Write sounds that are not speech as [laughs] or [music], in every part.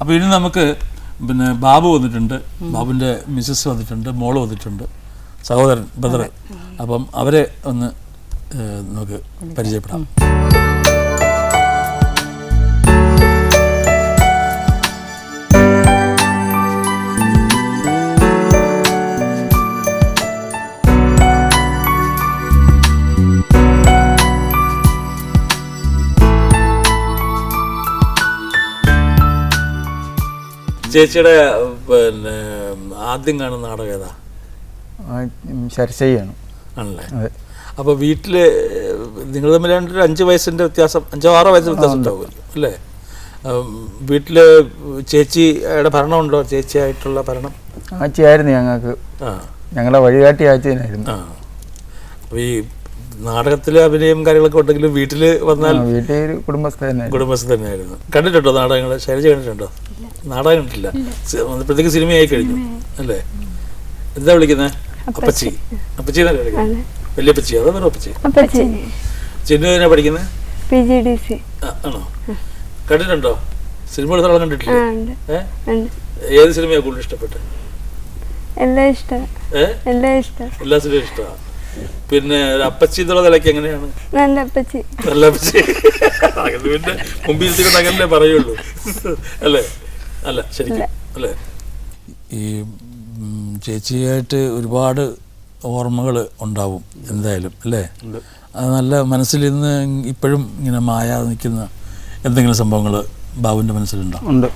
അപ്പോൾ ഇനി നമുക്ക് പിന്നെ ബാബു വന്നിട്ടുണ്ട്. ബാബുവിന്റെ മിസ്സസ് വന്നിട്ടുണ്ട് മോൾ വന്നിട്ടുണ്ട്. സഹോദരൻ ബ്രദർ അപ്പം അവരെ ഒന്ന് നമുക്ക് പരിചയപ്പെടാം. ചേച്ചിയുടെ പിന്നെ ആദ്യം കാണുന്ന നാടകം ഏതാ? ശരശയ്യാണ്. ആണല്ലേ? അപ്പോൾ വീട്ടിൽ നിങ്ങൾ തമ്മിൽ ഒരു അഞ്ച് വയസ്സിന്റെ വ്യത്യാസം അഞ്ചോ ആറോ വയസ്സിന്റെ വ്യത്യാസം ഉണ്ടാവുമല്ലോ അല്ലേ? വീട്ടിൽ ചേച്ചിയുടെ ഭരണമുണ്ടോ? ചേച്ചിയായിട്ടുള്ള ഭരണം? ആച്ചിയായിരുന്നു ഞങ്ങൾക്ക്. ഞങ്ങളെ വഴികാട്ടി ആച്ചിനായിരുന്നു അപ്പോൾ ഈ നാടകത്തിൽ അഭിനയം കാര്യങ്ങളൊക്കെ ഉണ്ടെങ്കിലും വീട്ടിൽ വന്നാൽ വീട്ടിൽ കുടുംബസ്ഥ കുടുംബസ്ഥ തന്നെയായിരുന്നു. കണ്ടിട്ടുണ്ടോ നാടകങ്ങൾ ശൈലജ കണ്ടിട്ടുണ്ടോ? നാടകം ഇട്ടില്ല ഇപ്പോഴത്തേക്ക് സിനിമയായി കഴിഞ്ഞു. അല്ലേ? എന്താ വിളിക്കുന്നത് അപ്പച്ചി. അപ്പച്ചി. എന്നല്ലേ വിളിക്കുന്നത് വലിയപ്പച്ചി അതോ. വെറും അപ്പച്ചി. ചിന്നു തന്നെ പഠിക്കുന്നത് ആണോ? കണ്ടിട്ടുണ്ടോ? സിനിമ നാടകം കണ്ടിട്ടില്ല? ഏത് സിനിമയാണ് കൂടുതൽ ഇഷ്ടപ്പെട്ടത് എല്ലാം ഇഷ്ടം. ഏ? ഇഷ്ടം. എല്ലാ സിനിമയും ഇഷ്ടമാണ് പിന്നെ അപ്പച്ചി എന്നുള്ള നിലയ്ക്ക് എങ്ങനെയാണ്? നല്ല അപ്പച്ചി. നല്ല അപ്പച്ചി. [laughs] പിന്നെ മുമ്പിൽ അങ്ങനല്ലേ പറയുള്ളൂ. അല്ലേ? അല്ല? ശരിക്കും. അല്ലേ? ഈ ചേച്ചിയായിട്ട് ഒരുപാട് ഓർമ്മകൾ ഉണ്ടാവും എന്തായാലും അല്ലേ? അത് നല്ല മനസ്സിൽ ഇന്ന് ഇപ്പോഴും ഇങ്ങനെ മായാതെ നിൽക്കുന്ന എന്തെങ്കിലും സംഭവങ്ങൾ ബാബുവിന്റെ മനസ്സിലുണ്ടോ? ഉണ്ട്.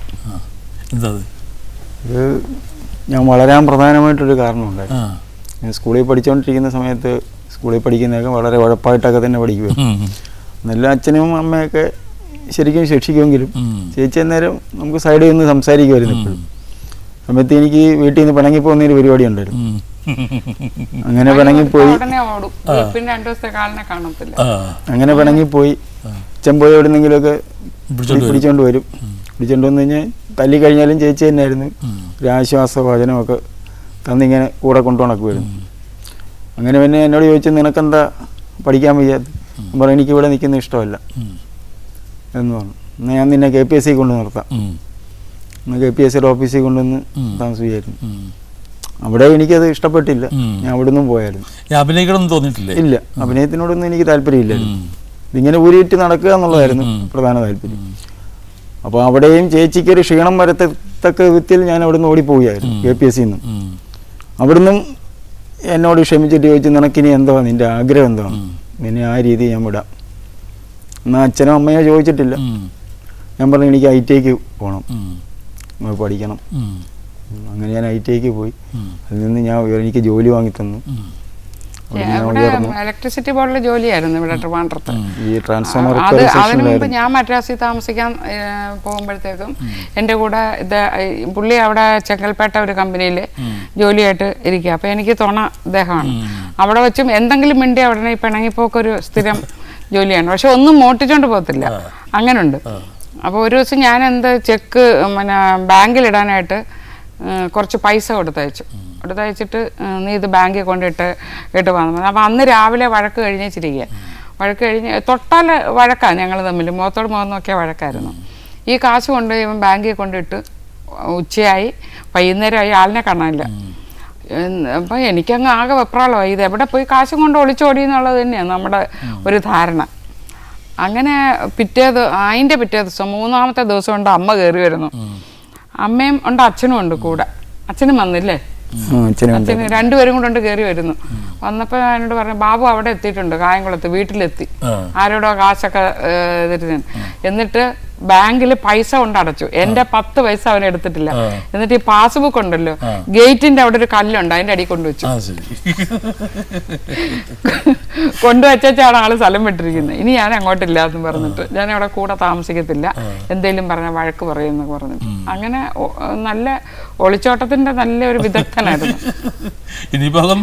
എന്താ അത്? ഇത് ഞാൻ വളരാൻ പ്രധാനമായിട്ടൊരു കാരണമുണ്ടായിരുന്നു ആ. ഞാൻ സ്കൂളിൽ പഠിച്ചുകൊണ്ടിരിക്കുന്ന സമയത്ത് സ്കൂളിൽ പഠിക്കുന്നതൊക്കെ വളരെ ഉഴപ്പായിട്ടൊക്കെ തന്നെ പഠിക്കുമായിരുന്നു ഉം, നല്ല അച്ഛനും അമ്മയൊക്കെ ശരിക്കും ശിക്ഷിക്കുമെങ്കിലും ചേച്ചി അന്നേരം നമുക്ക് സൈഡിൽ നിന്ന് സംസാരിക്കുമായിരുന്നു ഇപ്പോഴും. സമയത്ത് എനിക്ക് വീട്ടിൽ നിന്ന് പിണങ്ങി പോകുന്നൊരു പരിപാടി ഉണ്ടായിരുന്നു അങ്ങനെ പിണങ്ങിപ്പോയി. അങ്ങനെ പിണങ്ങിപ്പോയി. അച്ഛൻ പോയി എവിടെന്നെങ്കിലുമൊക്കെ പിടിച്ചോണ്ട് വരും. പിടിച്ചോണ്ട് വരും. പിടിച്ചോണ്ട് വന്നു കഴിഞ്ഞാൽ തല്ലി കഴിഞ്ഞാലും ചേച്ചി തന്നെയായിരുന്നു. ഒരു ആശ്വാസ വചനമൊക്കെ തന്നിങ്ങനെ കൂടെ കൊണ്ടു നടക്കുമായിരുന്നു. അങ്ങനെ പിന്നെ എന്നോട് ചോദിച്ചു നിനക്കെന്താ പഠിക്കാൻ വയ്യാത്ത പറഞ്ഞു എനിക്ക് ഇവിടെ നിൽക്കുന്ന ഇഷ്ടമല്ല. എന്ന് പറഞ്ഞു. എന്നാൽ ഞാൻ നിന്നെ കെ പി എസ് സി കൊണ്ട് നിർത്താം. എന്നാൽ കെ പി എസ് സിയുടെ ഓഫീസിൽ കൊണ്ടുവന്ന്. താമസിക്കുകയായിരുന്നു അവിടെ എനിക്കത് ഇഷ്ടപ്പെട്ടില്ല. ഞാൻ അവിടെ നിന്നും പോയായിരുന്നു. ഞാൻ അഭിനയിക്കണമെന്ന് തോന്നിയിട്ടില്ലേ? ഇല്ല. അഭിനയത്തിനോടൊന്നും എനിക്ക് താല്പര്യമില്ലായിരുന്നു. ഇതിങ്ങനെ ഊരിയിട്ട് നടക്കുക എന്നുള്ളതായിരുന്നു പ്രധാന താല്പര്യം. അപ്പോൾ അവിടെയും ചേച്ചിക്ക് ഒരു ക്ഷീണം വരത്തക്ക വിധത്തിൽ ഞാൻ അവിടുന്ന് ഓടിപ്പോവുകയായിരുന്നു കെ പി എസ് സിന്നും. അവിടുന്നും എന്നോട് ക്ഷമിച്ചിട്ട് ചോദിച്ചു നിനക്കിനി എന്താണ് നിന്റെ ആഗ്രഹം എന്താണ്. നിന്നെ ആ രീതി ഞാൻ വിടാം. എന്നാൽ അച്ഛനോ അമ്മയോ ചോദിച്ചിട്ടില്ല. ഞാൻ പറഞ്ഞു എനിക്ക് ഐ ടിക്ക് പോകണം പഠിക്കണം. അങ്ങനെ ഞാൻ ഐ ടിക്ക് പോയി. അതിൽ നിന്ന് ഞാൻ എനിക്ക് ജോലി വാങ്ങി തന്നു. ഇലക്ട്രിസിറ്റി ബോർഡിലെ ജോലിയായിരുന്നു ഇവിടെ ട്രിവാൻഡ്രത്ത്. ഈ ട്രാൻസ്ഫോമർ അത് അതിനു മുമ്പ് ഞാൻ മദ്രാസിൽ താമസിക്കാൻ പോകുമ്പോഴത്തേക്കും എന്റെ കൂടെ ഇത് പുള്ളി അവിടെ ചെങ്കൽപ്പേട്ട ഒരു കമ്പനിയിൽ ജോലിയായിട്ട് ഇരിക്കുക. അപ്പോൾ എനിക്ക് തുണ അദ്ദേഹമാണ് അവിടെ വെച്ചും എന്തെങ്കിലും മിണ്ടി അവിടെ ഈ പിണങ്ങിപ്പോക്കൊരു സ്ഥിരം ജോലിയാണ്. പക്ഷെ ഒന്നും മോട്ടിച്ചോണ്ട് പോകത്തില്ല. അങ്ങനുണ്ട്. അപ്പോൾ ഒരു ദിവസം ഞാൻ എന്ത് ചെക്ക് പിന്നെ ബാങ്കിൽ ഇടാനായിട്ട് കുറച്ച് പൈസ കൊടുത്തയച്ചു. കൊടുത്തയച്ചിട്ട് നീ ഇത് ബാങ്കിൽ കൊണ്ടിട്ട് ഇട്ട് വന്നു അപ്പോൾ അന്ന് രാവിലെ വഴക്ക് കഴിഞ്ഞിരിക്കുക വഴക്ക് കഴിഞ്ഞ് തൊട്ടാൽ വഴക്കാണ് ഞങ്ങൾ തമ്മിൽ മുഖത്തോട് മുഖം നോക്കിയ വഴക്കായിരുന്നു. ഈ കാശ് കൊണ്ട് ഇവൻ ബാങ്കിൽ കൊണ്ടിട്ട് ഉച്ചയായി. വൈകുന്നേരമായി ആളിനെ കാണാനില്ല. അപ്പം എനിക്കങ്ങ് ആകെ വെപ്രാളമായി. ഇത് എവിടെ പോയി കാശും കൊണ്ട് ഒളിച്ചോടി എന്നുള്ളത് തന്നെയാണ് നമ്മുടെ ഒരു ധാരണ. അങ്ങനെ പിറ്റേ അതിന്റെ പിറ്റേ ദിവസം മൂന്നാമത്തെ ദിവസം കൊണ്ട് അമ്മ കയറി വരുന്നു. അമ്മയും ഉണ്ട് അച്ഛനും ഉണ്ട് കൂടെ. അച്ഛനും വന്നില്ലേ? അച്ഛനും രണ്ടുപേരും കൂടെ ഉണ്ട് കയറി വരുന്നു. വന്നപ്പോൾ എന്നോട് പറഞ്ഞു ബാബു അവിടെ എത്തിയിട്ടുണ്ട് കായംകുളത്ത് വീട്ടിലെത്തി. ആരോടോ കാശൊക്കെ എന്നിട്ട് ബാങ്കിൽ പൈസ കൊണ്ട് അടച്ചു. എന്റെ പത്ത് പൈസ അവൻ എടുത്തിട്ടില്ല. എന്നിട്ട് ഈ പാസ്ബുക്ക് ഉണ്ടല്ലോ. ഗേറ്റിന്റെ അവിടെ ഒരു കല്ലുണ്ട് അതിന്റെ അടിയിൽ കൊണ്ടുവച്ചു [laughs] കൊണ്ടുവച്ചാണ് ആൾ സ്ഥലം വിട്ടിരിക്കുന്നത്. ഇനി ഞാൻ അങ്ങോട്ടില്ല എന്ന് പറഞ്ഞിട്ട്. ഞാൻ അവിടെ കൂടെ താമസിക്കത്തില്ല. എന്തേലും പറഞ്ഞ വഴക്ക് പറയുമെന്ന് പറഞ്ഞിട്ട്. അങ്ങനെ നല്ല ഒളിച്ചോട്ടത്തിന്റെ നല്ല ഒരു വിദഗ്ധനായിരുന്നു. [laughs] അതും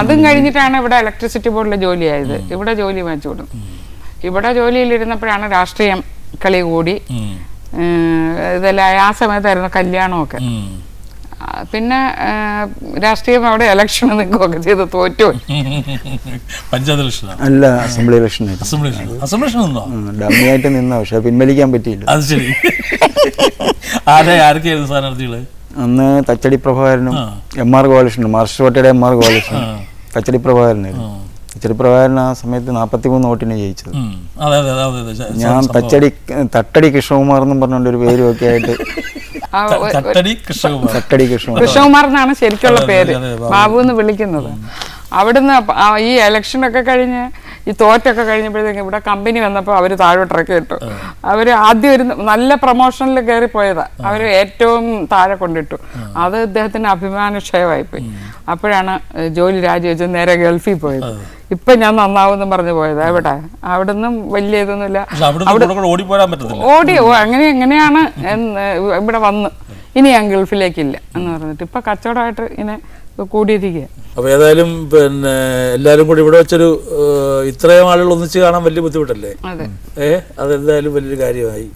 അതും കഴിഞ്ഞിട്ടാണ് ഇവിടെ ഇലക്ട്രിസിറ്റി ബോർഡിലെ ജോലിയായത്. ഇവിടെ ജോലി വാങ്ങിച്ചു കൊടുക്കും ഇവിടെ ജോലിയിലിരുന്നപ്പോഴാണ് രാഷ്ട്രീയം കളി കൂടി ഇതെല്ലാം ആ സമയത്തായിരുന്നു കല്യാണമൊക്കെ. പിന്നെ രാഷ്ട്രീയം അവിടെ ഇലക്ഷൻ നിൽക്കുകയൊക്കെ ചെയ്ത് തോറ്റു. പഞ്ചായത്ത് ഇലക്ഷനാണ് അല്ല assembly election assembly election assembly election നിന്നോ? ഡമ്മിയായിട്ട് നിന്ന പക്ഷെ പിൻവലിക്കാൻ പറ്റിയില്ല. അത് ശരി. ആരെ ആരൊക്കെയായിരുന്നു സ്ഥാനാർത്ഥികൾ? അന്ന് തച്ചടി പ്രഭാകരനും. എം ആർ ഗോപാലകൃഷ്ണനും മാർഷ് കോട്ടയുടെ എം ആർ ഗോപാലകൃഷ്ണൻ തച്ചടി പ്രഭാകരനായിരുന്നു. തച്ചടി ആ സമയത്ത് നാൽപ്പത്തി മൂന്ന് വോട്ടിന് ജയിച്ചത്. അതെ അതെ അതെ അതെ അതെ. ഞാൻ. തച്ചടി തട്ടടി കൃഷ്ണകുമാർ എന്നും പറഞ്ഞുകൊണ്ട് ഒരു പേരും ഒക്കെ ആയിട്ട്. ആ, തട്ടടി കൃഷ്ണകുമാർ. തട്ടടി കൃഷ്ണകുമാർ. എന്നാണ് ശരിക്കുള്ള പേര്. ബാബു. എന്ന് വിളിക്കുന്നത്. അവിടുന്ന് ഈ ഇലക്ഷൻ ഒക്കെ കഴിഞ്ഞ് ഈ തോറ്റൊക്കെ കഴിഞ്ഞപ്പോഴത്തേക്കും ഇവിടെ കമ്പനി വന്നപ്പോൾ അവർ താഴോട്ടിറക്കി ഇട്ടു അവർ ആദ്യം ഒരു നല്ല പ്രൊമോഷനിൽ കയറി പോയതാ. അവർ ഏറ്റവും താഴെ കൊണ്ടിട്ടു. അത് ഇദ്ദേഹത്തിന് അഭിമാനക്ഷയമായിപ്പോയി അപ്പോഴാണ് ജോലി രാജിവെച്ച് നേരെ ഗൾഫിൽ പോയത്. ഇപ്പൊ ഞാൻ നന്നാവും പറഞ്ഞു പോയത് എവിടെ അവിടൊന്നും വലിയ ഇതൊന്നുമില്ല. ഓടി ഓ അങ്ങനെ എങ്ങനെയാണ് ഇവിടെ വന്ന്. ഇനി ഞാൻ ഗൾഫിലേക്കില്ല എന്ന് പറഞ്ഞിട്ട്. ഇപ്പൊ കച്ചവടമായിട്ട് ഇങ്ങനെ കൂടിയിരിക്കുക അപ്പൊ ഏതായാലും പിന്നെ എല്ലാരും കൂടി ഇവിടെ വെച്ചൊരു ഇത്രയും ആളുകൾ ഒന്നിച്ച് കാണാൻ വലിയ ബുദ്ധിമുട്ടല്ലേ? ഏഹ് അതെന്തായാലും വലിയൊരു കാര്യമായി.